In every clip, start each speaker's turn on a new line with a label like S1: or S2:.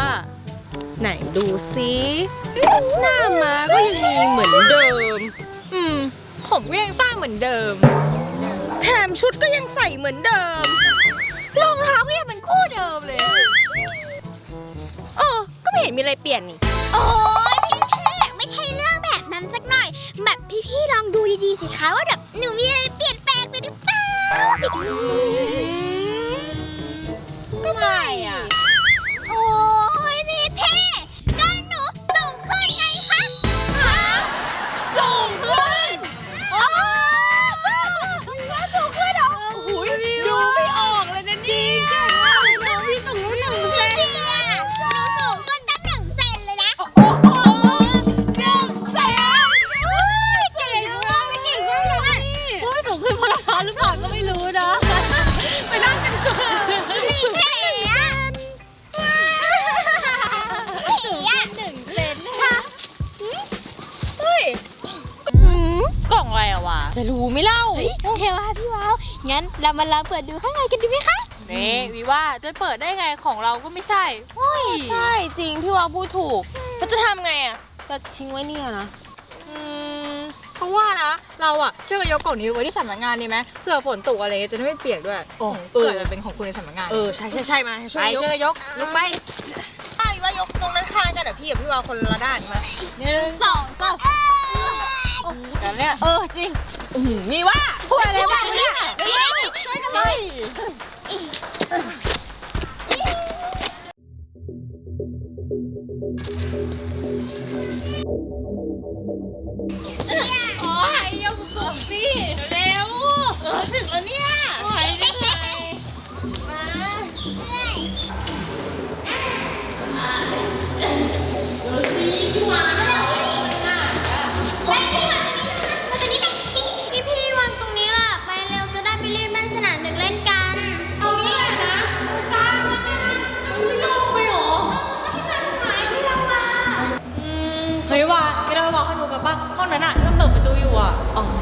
S1: ว่าไหนดูซิหน้าม้าก็ยังมีเหมือนเดิม
S2: อืม ผมก็ยังสร้างเหมือนเดิม
S1: แถมชุดก็ยังใส่เหมือนเดิม
S2: รองเท้าก็ยังเป็นคู่เดิมเลย
S1: เออก็ไม่เห็นมีอะไรเปลี่ยนนี่
S3: โอ้ยพี่แค่ไม่ใช่เรื่องแบบนั้นสักหน่อย แบบพี่ๆลองดูดีๆสิคะว่าแบบหนูมีอะไร ราะรอ
S1: งเท้าหรือเปล่าก็ไม่รู้นะไปนั่งกันก่อน
S3: พี่พี่อะพี่อะ
S2: หนึ่งเซนค่ะเฮ้ยกล่องอะไรอะวะ
S1: จะรู้ไหม่เล่า
S3: เทวาพี่ว้าวงั้นเรามาลองเปิดดูข้างในกันดีไหมคะ
S2: นี่วิว่าจะเปิดได้ไงของเราก็ไม่ใช่เฮ้ย
S1: ใช่จริงพี่ว่าพูดถูกเราจะทำไงอะจะทิ้งไว้เนี่ยนะ
S2: อืม เพราะว่านะเราอะเชื่อกระยกกล่องนี้ไว้ที่สำนักงานดีไหมเผื่อฝนตกอะไรเงี้ยจะได้ไม่เปียกด้วย
S1: โอ้
S2: เผื่อจะเป็นของคุณในสำนักงาน
S1: เออใช่ใช่ใช่มาช่วย
S2: ไป
S1: ยก
S2: เชื่อกระยกลุกไป
S1: ใช่ว่ายกตรงนั้นข้างกันเดี๋ยวพี่กับพี่ว่าคนละด้านมา
S2: หนึ่งสองสามแบบเนี้ยเออจริง
S1: มีว่าพูดอะไรบ้างเนี่ย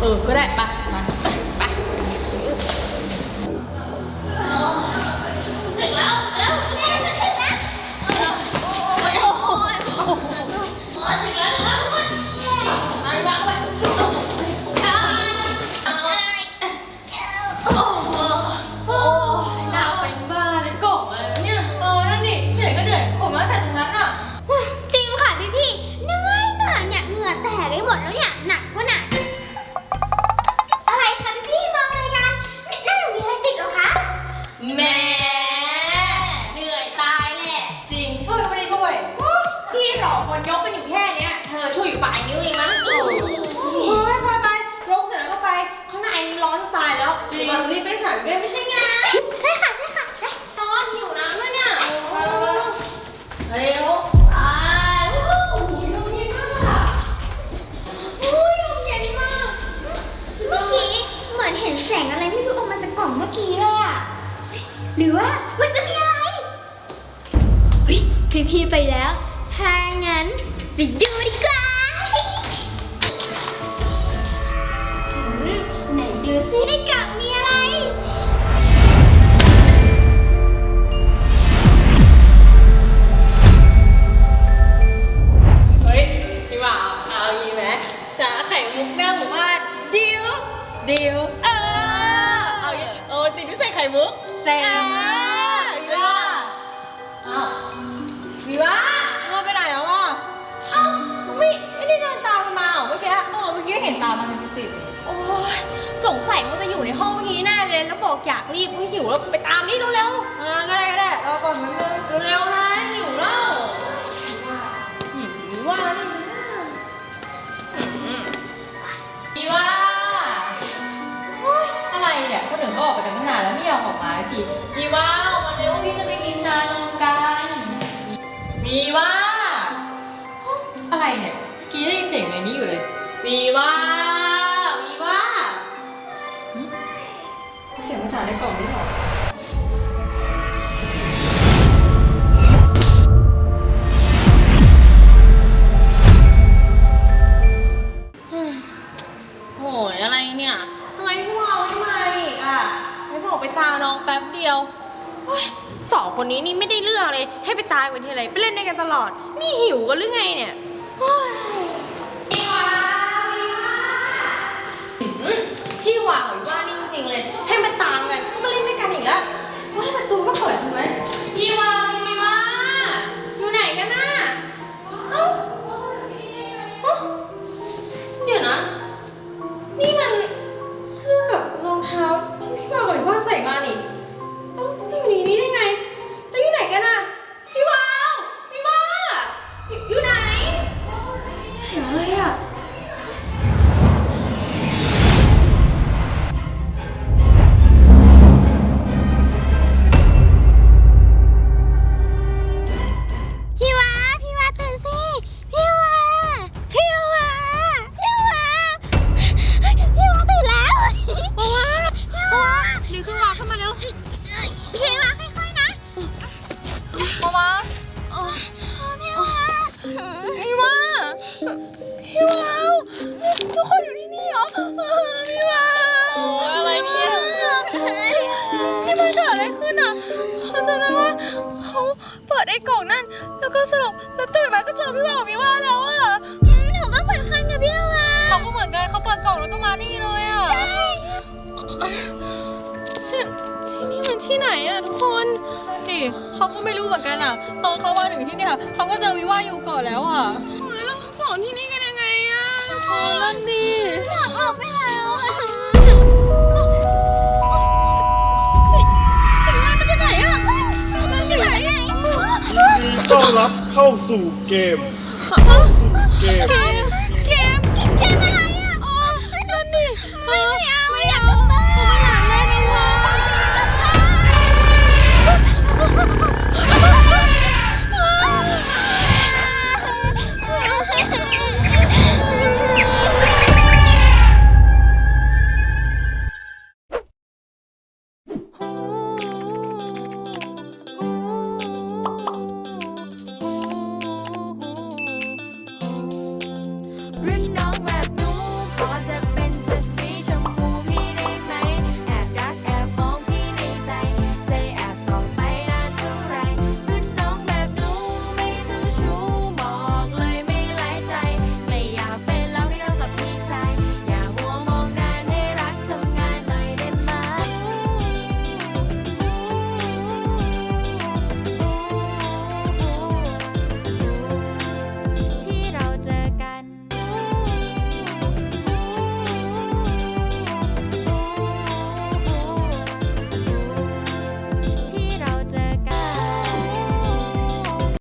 S2: เออ
S3: ก็
S2: ได้ปะ หรือ
S3: ว่า
S2: มัน
S3: จะมีอะไร เฮ้
S1: ย
S3: พี่พี่ๆไปแล้ว ถ้างั้นไปดูดีกว่าอืมไหนดูซิในกล่อง
S1: ตามกันมาเมื่อกี้บอก
S2: เมื่อกี้เห็นตามันมันติด
S1: โอ้ยสงสัยว่าจะอยู่ในห้องเมื่อกี้แน่เลย แล้วบอกอยากรีบก็หิวแล้วไปตามนี่เร็ว พี่ว่า อะไรเนี่ยเมื่อกี้ได้ยินเสียงในนี้อยู่เลยพี่ว่า องค
S2: นนี้นี่ไม่ได้เรื่องเลย ให้ไปตายวันที่ไรไปเล่นด้วยกันตลอด นี่หิวกันหรือไงเนี่ยโอ๊ยพี่วาพี่วาพี่ว่านี่จริงๆเลย ให้มาตามกันมาเล่นด้วยกันอีกแล้ว ปิดไอ้กล่องนั่น
S3: แล้ว
S2: ก็สรุปแล้วตื่นมาก็เจอพี่วาวกับพี่ว่าแล้วอะ
S3: หนูก็เหมือนกันกับพี่วา
S2: เขาก็เหมือนกันเขาเปิดกล่องแล้วก็มานี่เลยอะที่ที่นี่มันที่ไหนอะทุกคนดิเขาก็ไม่รู้เหมือนกันอะ ตอนเขามาถึงที่เนี่ยเขาก็เจอวิว่าอยู่ก่อนแล้วอะเฮ้ยแล้วทั้งสองที่นี่กันยังไงอะทุกคนนั่นดิ
S3: อยากออกไปแล้ว
S4: ต้อนรับเข้าสู่เกม เข้าสู่เกม